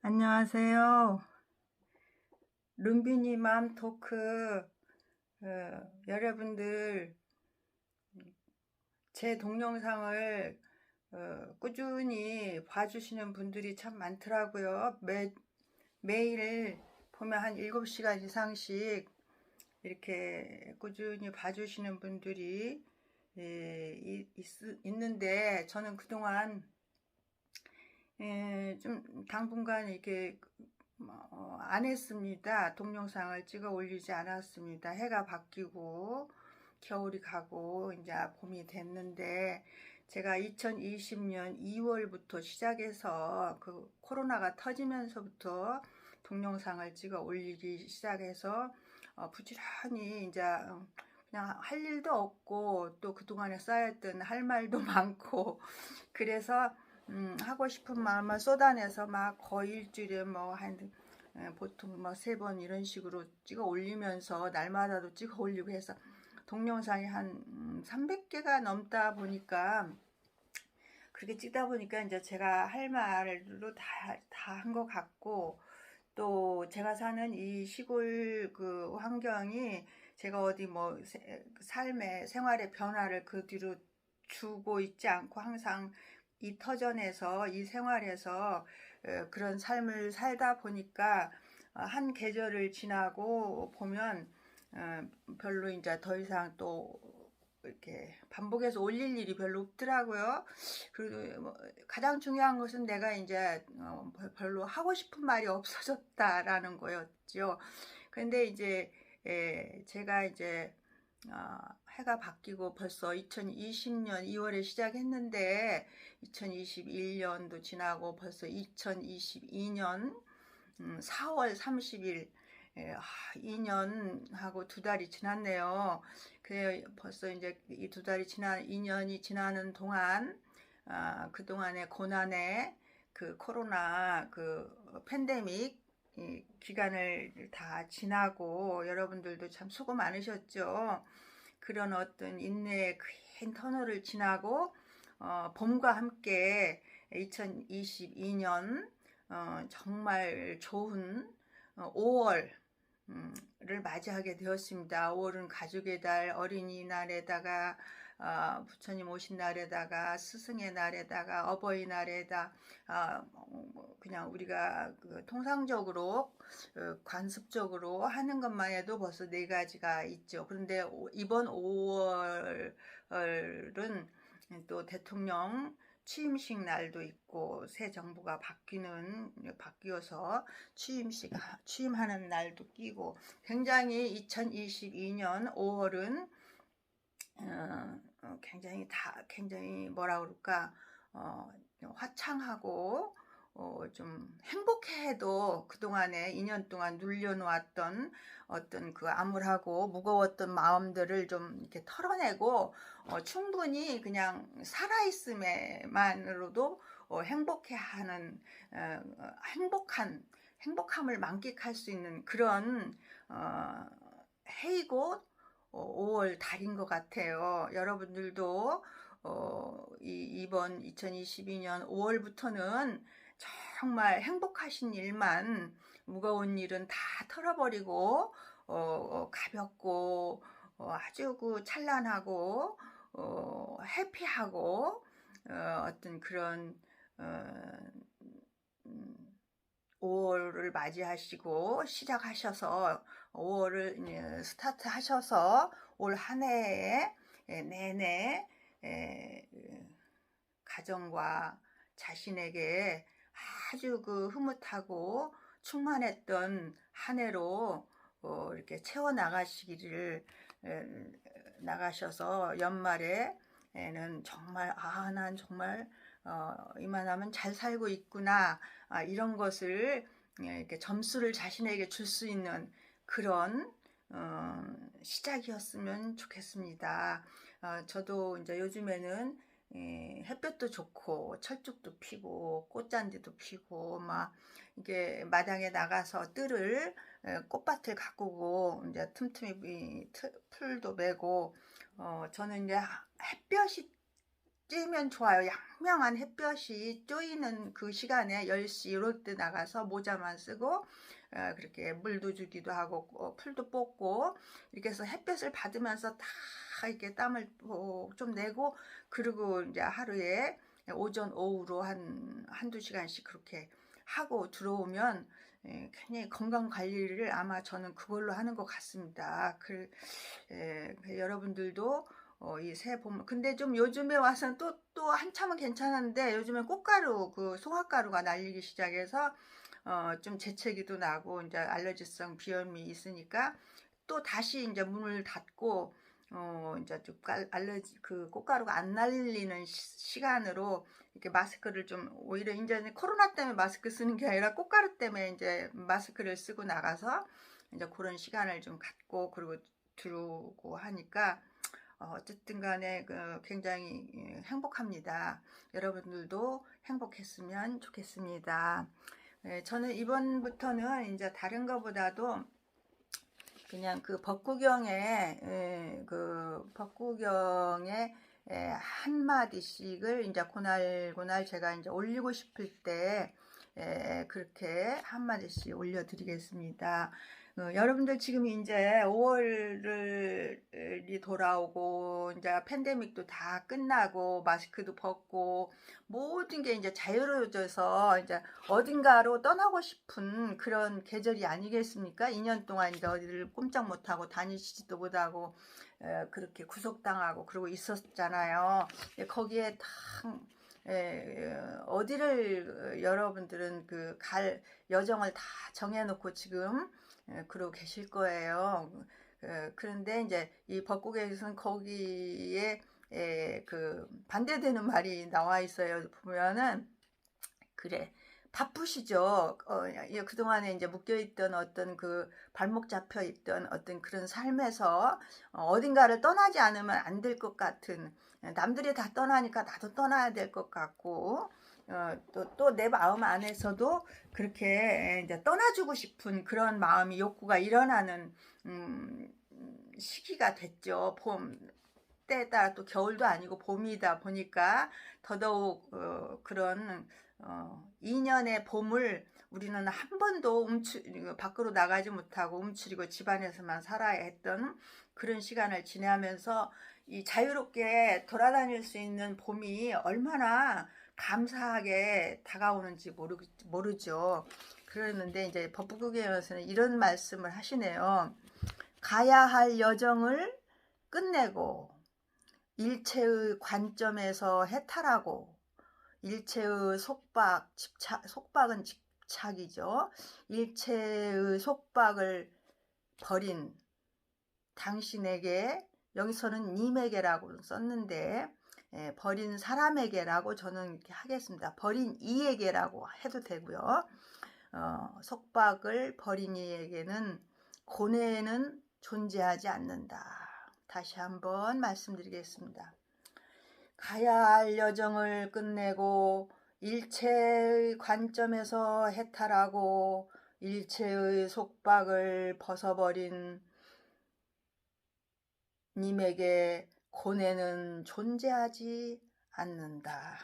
안녕하세요. 룸비니 맘 토크 어, 여러분들 제 동영상을 어, 꾸준히 봐주시는 분들이 참 많더라고요. 매, 매일 보면 한 7시간 이상씩 이렇게 꾸준히 봐주시는 분들이 예, 있, 있는데 저는 그동안 예, 좀 당분간 이렇게 어, 안 했습니다. 동영상을 찍어 올리지 않았습니다. 해가 바뀌고 겨울이 가고 이제 봄이 됐는데 제가 2020년 2월부터 시작해서 그 코로나가 터지면서부터 동영상을 찍어 올리기 시작해서 어, 부지런히 이제 그냥 할 일도 없고 또 그동안에 쌓였던 할 말도 많고 그래서 음, 하고 싶은 마음을 쏟아내서 막 거의 일주일에 뭐한 보통 뭐 세 번 이런 식으로 찍어 올리면서 날마다도 찍어 올리고 해서 동영상이 한 300개가 음, 넘다 보니까 그렇게 찍다 보니까 이제 제가 할 말로 다 다 한 것 같고 또 제가 사는 이 시골 그 환경이 제가 어디 뭐 삶의 생활의 변화를 그 뒤로 주고 있지 않고 항상 이 터전에서 이 생활에서 어, 그런 삶을 살다 보니까 어, 한 계절을 지나고 보면 어, 별로 이제 더 이상 또 이렇게 반복해서 올릴 일이 별로 없더라고요. 그리고 뭐 가장 중요한 것은 내가 이제 별로 하고 싶은 말이 없어졌다라는 거였죠. 근데 이제 예, 제가 이제 어, 해가 바뀌고 벌써 2020년 2월에 시작했는데 2021년도 지나고 벌써 2022년 음, 4월 30일 예, 아, 2년하고 두 달이 지났네요. 그래 벌써 이제 이 두 달이 지난 2년이 지나는 동안 아, 그 동안의 고난의 그 코로나 그 팬데믹 기간을 다 지나고 여러분들도 참 수고 많으셨죠. 그런 어떤 인내의 큰 터널을 지나고 어, 봄과 함께 2022년 어, 정말 좋은 어, 5월 음, 를 맞이하게 되었습니다. 5월은 가족의 달, 어린이날에다가 어, 부처님 오신 날에다가 스승의 날에다가 어버이날에다 어, 그냥 우리가 그 통상적으로 어, 관습적으로 하는 것만 해도 벌써 네 가지가 있죠. 그런데 이번 5월은 또 대통령 취임식 날도 있고 새 정부가 바뀌는 바뀌어서 취임식 취임하는 날도 끼고 굉장히 2022년 5월은 어, 어, 굉장히 다 굉장히 뭐라 그럴까 어, 화창하고 어, 좀 행복해도 그동안에 2년 동안 눌려놓았던 어떤 그 암울하고 무거웠던 마음들을 좀 이렇게 털어내고 어, 충분히 그냥 살아있음에만으로도 어, 행복해하는 어, 행복한 행복함을 만끽할 수 있는 그런 어, 해이고 5월 어, 달인 것 같아요. 여러분들도 어, 이, 이번 2022년 5월부터는 정말 행복하신 일만 무거운 일은 다 털어버리고 어, 어, 가볍고 어, 아주 그 찬란하고 어, 해피하고 어, 어떤 그런 어, 5월을 음, 맞이하시고 시작하셔서 5월을 스타트 하셔서 올 한 해에 내내 가정과 자신에게 아주 그 흐뭇하고 충만했던 한 해로 어, 이렇게 채워 나가시기를 나가셔서 연말에는 정말 아 난 정말 어, 이만하면 잘 살고 있구나. 아, 이런 것을 이렇게 점수를 자신에게 줄 수 있는 그런 어, 시작이었으면 좋겠습니다. 어, 저도 이제 요즘에는 예, 햇볕도 좋고 철쭉도 피고 꽃잔디도 피고 막 이게 마당에 나가서 뜰을 예, 꽃밭을 가꾸고 이제 틈틈이 풀도 메고 어 저는 이제 햇볕이 쬐면 좋아요. 양명한 햇볕이 쪼이는 그 시간에 10시 이럴 때 나가서 모자만 쓰고 어, 그렇게 물도 주기도 하고 어, 풀도 뽑고 이렇게 해서 햇볕을 받으면서 다 이렇게 땀을 뭐좀 내고 그리고 이제 하루에 오전 오후로 한 한두 시간씩 그렇게 하고 들어오면 예, 굉장히 건강 관리를 아마 저는 그걸로 하는 것 같습니다. 그, 예, 그 여러분들도 어, 이새 봄, 근데 좀 요즘에 와서는 또, 또 한참은 괜찮은데 요즘엔 꽃가루, 그 송화가루가 날리기 시작해서 어, 좀 재채기도 나고 이제 알러지성 비염이 있으니까 또 다시 이제 문을 닫고 어, 이제 좀 알러지, 그 꽃가루가 안 날리는 시, 간으로 이렇게 마스크를 좀 오히려 이제 코로나 때문에 마스크 쓰는 게 아니라 꽃가루 때문에 이제 마스크를 쓰고 나가서 이제 그런 시간을 좀 갖고 그리고 들어오고 하니까 어, 어쨌든 간에 그 굉장히 예, 행복합니다. 여러분들도 행복했으면 좋겠습니다. 예, 저는 이번부터는 이제 다른 것보다도 그냥 그 법구경에 예, 그 법구경에 한 마디씩을 이제 고날 고날 제가 이제 올리고 싶을 때 그렇게 한 마디씩 올려드리겠습니다. 어, 여러분들 지금 이제 5월이 돌아오고 이제 팬데믹도 다 끝나고 마스크도 벗고 모든 게 이제 자유로워져서 이제 어딘가로 떠나고 싶은 그런 계절이 아니겠습니까? 2년 동안 이제 어디를 꼼짝 못하고 다니시지도 못하고 에, 그렇게 구속당하고 그러고 있었잖아요. 거기에 다 어디를 여러분들은 그 갈 여정을 다 정해놓고 지금 예, 그러고 계실 거예요. 예, 그런데 이제 이 법국에서는 거기에 예, 그 반대되는 말이 나와 있어요. 보면은 그래 바쁘시죠. 어, 그동안에 이제 묶여있던 어떤 그 발목 잡혀있던 어떤 그런 삶에서 어, 딘가를 떠나지 않으면 안 될 것 같은 남들이 다 떠나니까 나도 떠나야 될 것 같고 어, 또또 내 마음 안에서도 그렇게 이제 떠나주고 싶은 그런 마음이 욕구가 일어나는 음, 시기가 됐죠. 봄 때에 따라 또 겨울도 아니고 봄이다 보니까 더더욱 어, 그런 어, 2년의 봄을 우리는 한 번도 움츠 밖으로 나가지 못하고 움츠리고 집안에서만 살아야 했던 그런 시간을 지내면서 이 자유롭게 돌아다닐 수 있는 봄이 얼마나 감사하게 다가오는지 모르, 모르죠. 그러는데 이제 법부국에서는 이런 말씀을 하시네요. 가야 할 여정을 끝내고 일체의 관점에서 해탈하고 일체의 속박, 집착, 속박은 집착이죠. 일체의 속박을 버린 당신에게 여기서는 님에게라고 썼는데 예, 버린 사람에게라고 저는 이렇게 하겠습니다. 버린 이에게라고 해도 되고요. 어, 속박을 버린 이에게는 고뇌는 존재하지 않는다. 다시 한번 말씀드리겠습니다. 가야 할 여정을 끝내고 일체의 관점에서 해탈하고 일체의 속박을 벗어버린 님에게 고뇌는 존재하지 않는다.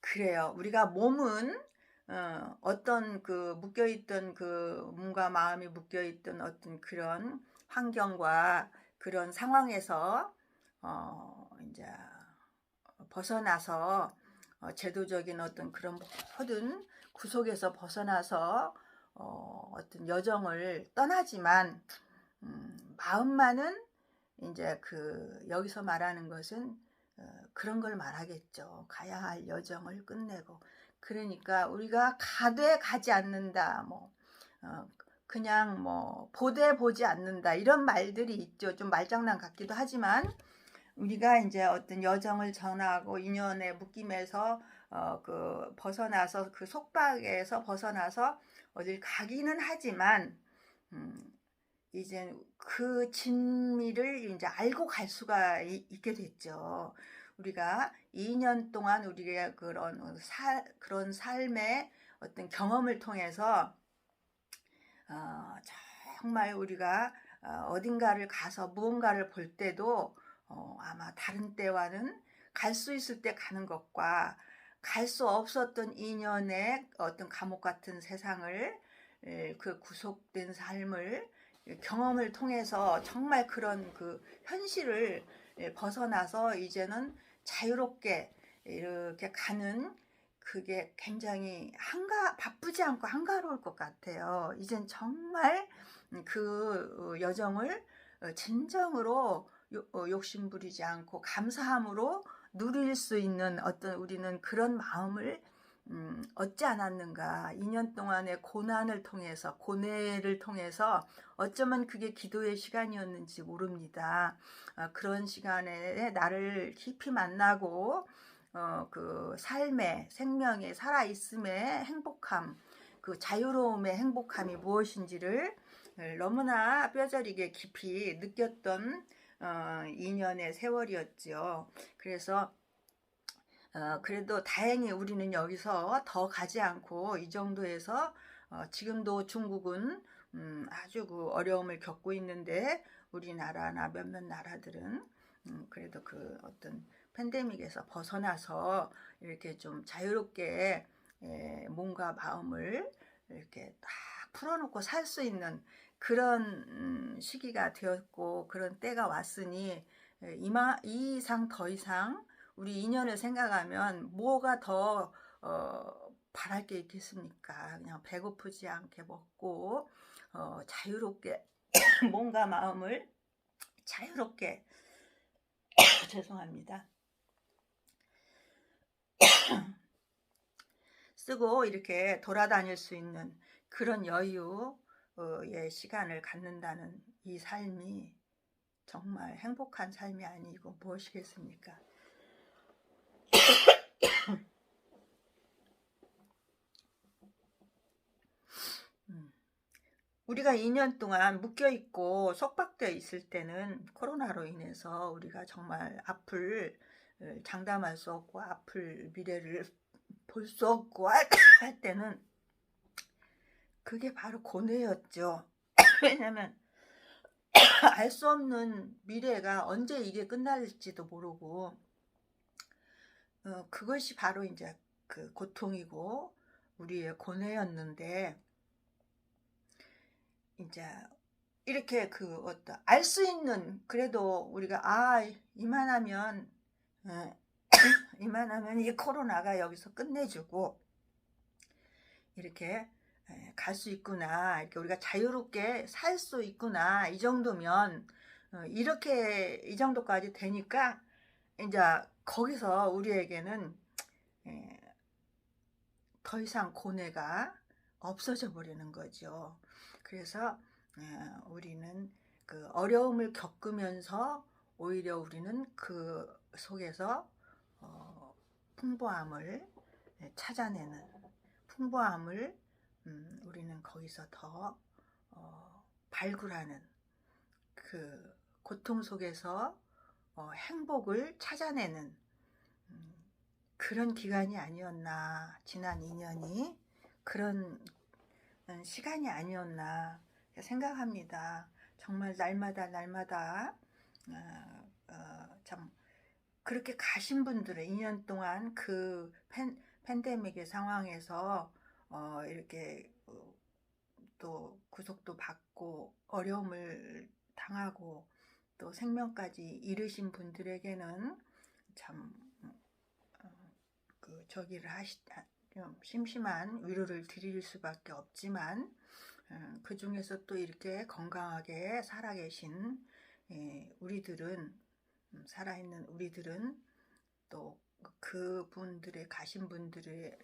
그래요. 우리가 몸은 어, 떤 그 묶여있던 그 몸과 마음이 묶여있던 어떤 그런 환경과 그런 상황에서 어, 이제 벗어나서 어, 제도적인 어떤 그런 모든 구속에서 벗어나서 어, 어떤 여정을 떠나지만 음, 마음만은 이제 그 여기서 말하는 것은 어, 그런 걸 말하겠죠. 가야 할 여정을 끝내고 그러니까 우리가 가되 가지 않는다. 뭐 어, 그냥 뭐 보되 보지 않는다. 이런 말들이 있죠. 좀 말장난 같기도 하지만 우리가 이제 어떤 여정을 전하고 인연의 묶임에서 어, 그 벗어나서 그 속박에서 벗어나서 어딜 가기는 하지만 음, 이제 그 진미를 이제 알고 갈 수가 있게 됐죠. 우리가 2년 동안 우리가 그런 사, 그런 삶의 어떤 경험을 통해서 어, 정말 우리가 어, 어딘가를 가서 무언가를 볼 때도 어, 아마 다른 때와는 갈 수 있을 때 가는 것과 갈 수 없었던 인연의 어떤 감옥 같은 세상을 에, 그 구속된 삶을 경험을 통해서 정말 그런 그 현실을 예, 벗어나서 이제는 자유롭게 이렇게 가는 그게 굉장히 한가 바쁘지 않고 한가로울 것 같아요. 이젠 정말 그 여정을 진정으로 요- 어, 욕심 부리지 않고 감사함으로 누릴 수 있는 어떤 우리는 그런 마음을 음, 얻지 않았는가. 2년 동안의 고난을 통해서, 고뇌를 통해서 어쩌면 그게 기도의 시간이었는지 모릅니다. 어, 그런 시간에 나를 깊이 만나고, 어, 그 삶의, 생명의, 살아있음의 행복함, 그 자유로움의 행복함이 무엇인지를 너무나 뼈저리게 깊이 느꼈던 어, 2년의 세월이었죠. 그래서 어, 그래도 다행히 우리는 여기서 더 가지 않고 이 정도에서 어, 지금도 중국은 음, 아주 그 어려움을 겪고 있는데 우리나라나 몇몇 나라들은 음, 그래도 그 어떤 팬데믹에서 벗어나서 이렇게 좀 자유롭게 예, 몸과 마음을 이렇게 딱 풀어놓고 살 수 있는 그런 음, 시기가 되었고 그런 때가 왔으니 예, 이마, 이 이상 더 이상 우리 인연을 생각하면 뭐가 더 어, 바랄 게 있겠습니까? 그냥 배고프지 않게 먹고 어, 자유롭게 몸과 마음을 자유롭게 죄송합니다. 쓰고 이렇게 돌아다닐 수 있는 그런 여유의 시간을 갖는다는 이 삶이 정말 행복한 삶이 아니고 무엇이겠습니까? 우리가 2년 동안 묶여 있고 속박되어 있을 때는 코로나로 인해서 우리가 정말 앞을 어, 장담할 수 없고 앞을 미래를 볼 수 없고 할, 할 때는 그게 바로 고뇌였죠. 왜냐면 알수 없는 미래가 언제 이게 끝날지도 모르고 어, 그것이 바로 이제 그 고통이고 우리의 고뇌였는데 이제 이렇게 그 어떤 알 수 있는 그래도 우리가 아 이만하면 어, 이만하면 이 코로나가 여기서 끝내주고 이렇게 갈 수 있구나 이렇게 우리가 자유롭게 살 수 있구나 이 정도면 어, 이렇게 이 정도까지 되니까 이제 거기서 우리에게는 에, 더 이상 고뇌가 없어져 버리는 거죠. 그래서 에, 우리는 그 어려움을 겪으면서 오히려 우리는 그 속에서 어, 풍부함을 찾아내는 풍부함을 음, 우리는 거기서 더 어, 발굴하는 그 고통 속에서 어, 행복을 찾아내는 음, 그런 기간이 아니었나 지난 2년이 그런 음, 시간이 아니었나 생각합니다. 정말 날마다 날마다 어, 어, 참 그렇게 가신 분들은 2년 동안 그 팬, 팬데믹의 상황에서 어, 이렇게 어, 또 구속도 받고 어려움을 당하고 또 생명까지 잃으신 분들에게는 참, 어, 그, 저기를 하시, 좀 심심한 위로를 드릴 수밖에 없지만, 어, 그 중에서 또 이렇게 건강하게 살아계신 예, 우리들은, 음, 살아있는 우리들은 또 그분들의 가신 분들을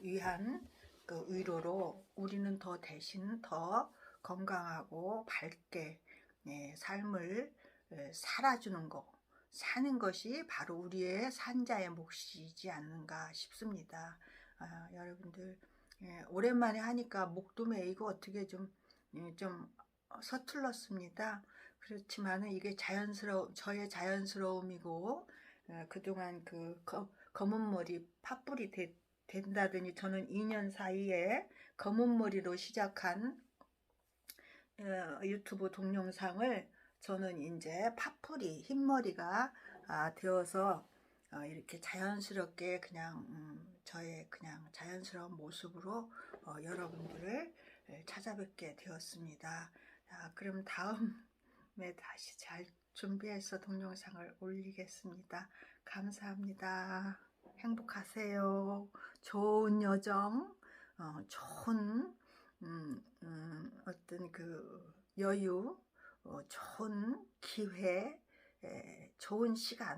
위한 그 위로로 우리는 더 대신 더 건강하고 밝게 예, 삶을 예, 살아주는 것, 사는 것이 바로 우리의 산자의 몫이지 않는가 싶습니다. 아, 여러분들 예, 오랜만에 하니까 목도 메이고 어떻게 좀, 예, 좀 서툴렀습니다. 그렇지만 이게 자연스러워 저의 자연스러움이고 어, 그동안 그 거, 검은 머리 팥불이 되, 된다더니 저는 2년 사이에 검은 머리로 시작한 어, 유튜브 동영상을 저는 이제 파풀이 흰머리가 아, 되어서 어, 이렇게 자연스럽게 그냥 음, 저의 그냥 자연스러운 모습으로 어, 여러분들을 예, 찾아뵙게 되었습니다. 자, 그럼 다음에 다시 잘 준비해서 동영상을 올리겠습니다. 감사합니다. 행복하세요. 좋은 여정, 어, 좋은 음, 음, 어떤 그 여유, 어, 좋은 기회, 에, 좋은 시간들이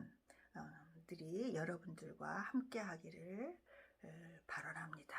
여러분들과 함께 하기를 에, 발언합니다.